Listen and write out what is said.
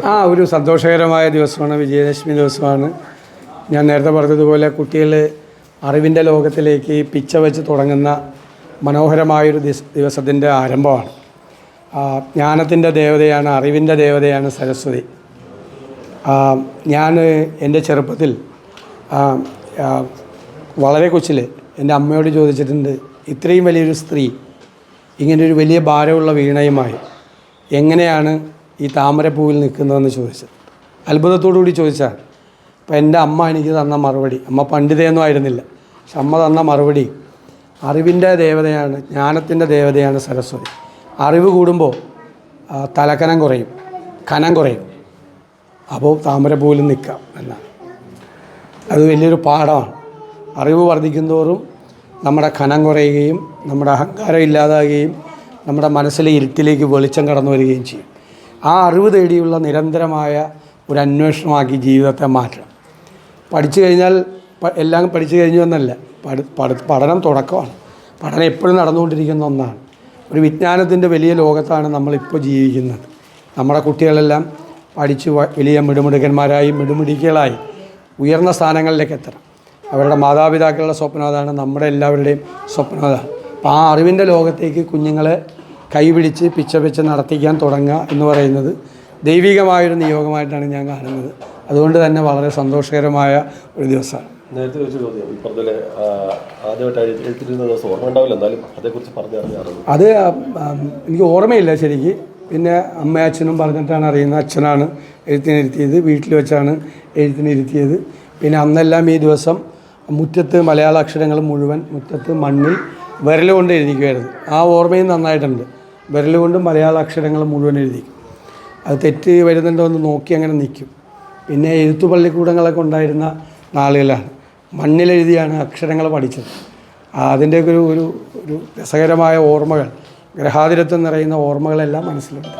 ആ ഒരു സന്തോഷകരമായ ദിവസമാണ് വിജയദശമി ദിവസമാണ്. ഞാൻ നേരത്തെ പറഞ്ഞതുപോലെ കുട്ടികൾ അറിവിന്റെ ലോകത്തിലേക്ക് പിച്ച വെച്ച് തുടങ്ങുന്ന മനോഹരമായൊരു ദിവസ ദിവസത്തിന്റെ ആരംഭമാണ്. ജ്ഞാനത്തിന്റെ ദേവതയാണ് അറിവിന്റെ ദേവതയാണ് സരസ്വതി. ഞാൻ എന്റെ ചെറുപ്പത്തിൽ വളരെ കൊച്ചിൽ എന്റെ അമ്മയോട് ചോദിച്ചിട്ടുണ്ട് ഇത്രയും വലിയൊരു സ്ത്രീ ഇങ്ങനെ ഒരു വലിയ ഭാരമുള്ള വീണയുമായി എങ്ങനെയാണ് ഈ താമരപ്പൂവിൽ നിൽക്കുന്നതെന്ന് ചോദിച്ചത്. അത്ഭുതത്തോടു കൂടി ചോദിച്ചാൽ അപ്പം എന്റെ അമ്മ എനിക്ക് തന്ന മറുപടി. അമ്മ പണ്ഡിതയൊന്നും ആയിരുന്നില്ല. പക്ഷെ അമ്മ തന്ന മറുപടി അറിവിന്റെ ദേവതയാണ് ജ്ഞാനത്തിന്റെ ദേവതയാണ് സരസ്വതി. അറിവ് കൂടുമ്പോൾ തലക്കനം കുറയും കനം കുറയും. അപ്പോൾ താമരപ്പൂവിൽ നിൽക്കാം എന്നാണ്. അത് വലിയൊരു പാഠമാണ്. അറിവ് വർദ്ധിക്കുന്തോറും നമ്മുടെ കനം കുറയുകയും നമ്മുടെ അഹങ്കാരം ഇല്ലാതാകുകയും നമ്മുടെ മനസ്സിലെ ഇരുട്ടിലേക്ക് വെളിച്ചം കടന്നു വരികയും ചെയ്യും. ആ അറിവ് തേടിയുള്ള നിരന്തരമായ ഒരു അന്വേഷണമാക്കി ജീവിതത്തെ മാറ്റണം. പഠിച്ചു കഴിഞ്ഞാൽ എല്ലാം പഠിച്ചു കഴിഞ്ഞു എന്നല്ല. പഠി പഠി- പഠനം തുടക്കമാണ്. പഠനം എപ്പോഴും നടന്നുകൊണ്ടിരിക്കുന്ന ഒന്നാണ്. ഒരു വിജ്ഞാനത്തിന്റെ വലിയ ലോകത്താണ് നമ്മളിപ്പോൾ ജീവിക്കുന്നത്. നമ്മുടെ കുട്ടികളെല്ലാം പഠിച്ച് വലിയ മിടുമിടുക്കന്മാരായി മിടുമിടുക്കികളായി ഉയർന്ന സ്ഥാനങ്ങളിലേക്ക് എത്തണം. അവരുടെ മാതാപിതാക്കളുടെ സ്വപ്നം അതാണ് നമ്മുടെ എല്ലാവരുടെയും സ്വപ്നം അതാണ്. അപ്പോൾ ആ അറിവിന്റെ ലോകത്തേക്ക് കുഞ്ഞുങ്ങളെ കൈപിടിച്ച് പിച്ച പിച്ച് നടത്തിക്കാൻ തുടങ്ങുക എന്ന് പറയുന്നത് ദൈവികമായൊരു നിയോഗമായിട്ടാണ് ഞാൻ കാണുന്നത്. അതുകൊണ്ട് തന്നെ വളരെ സന്തോഷകരമായ ഒരു ദിവസമാണ്. നേരത്തെ ചോദിച്ച ചോദ്യം. ഈ പറഞ്ഞ ആദ്യമായിട്ട് എഴുതി- എഴുത്തിരുന്ന ദിവസം ഓർമ്മ ഉണ്ടാവില്ല. എന്നാലും അതേക്കുറിച്ച് അത് എനിക്ക് ഓർമ്മയില്ല ശരിക്ക്. പിന്നെ അമ്മ അച്ഛനും പറഞ്ഞിട്ടാണ് അറിയുന്നത് അച്ഛനാണ് എഴുത്തിനിരുത്തിയത് വീട്ടിൽ വെച്ചാണ് എഴുത്തിനിരുത്തിയത് പിന്നെ അന്നെല്ലാം ഈ ദിവസം മുറ്റത്ത് മലയാള അക്ഷരങ്ങൾ മുഴുവൻ മുറ്റത്ത് മണ്ണിൽ വിരലുകൊണ്ട് എഴുതിക്കുമായിരുന്നു ആ ഓർമ്മയും നന്നായിട്ടുണ്ട്. വിരൽ കൊണ്ട് മലയാള അക്ഷരങ്ങൾ മുഴുവൻ എഴുതി. അത് തെറ്റ് വരുന്നുണ്ടോ എന്ന് നോക്കി അങ്ങനെ നിൽക്കും. പിന്നെ എഴുത്തു പള്ളിക്കൂടങ്ങളൊക്കെ ഉണ്ടായിരുന്ന നാളുകളാണ് മണ്ണിലെഴുതിയാണ് അക്ഷരങ്ങൾ പഠിച്ചത്. അതിന്റെയൊക്കെ ഒരു ഒരു രസകരമായ ഓർമ്മകൾ ഗ്രഹാതിരത്വം നിറയുന്ന ഓർമ്മകളെല്ലാം മനസ്സിലുണ്ട്.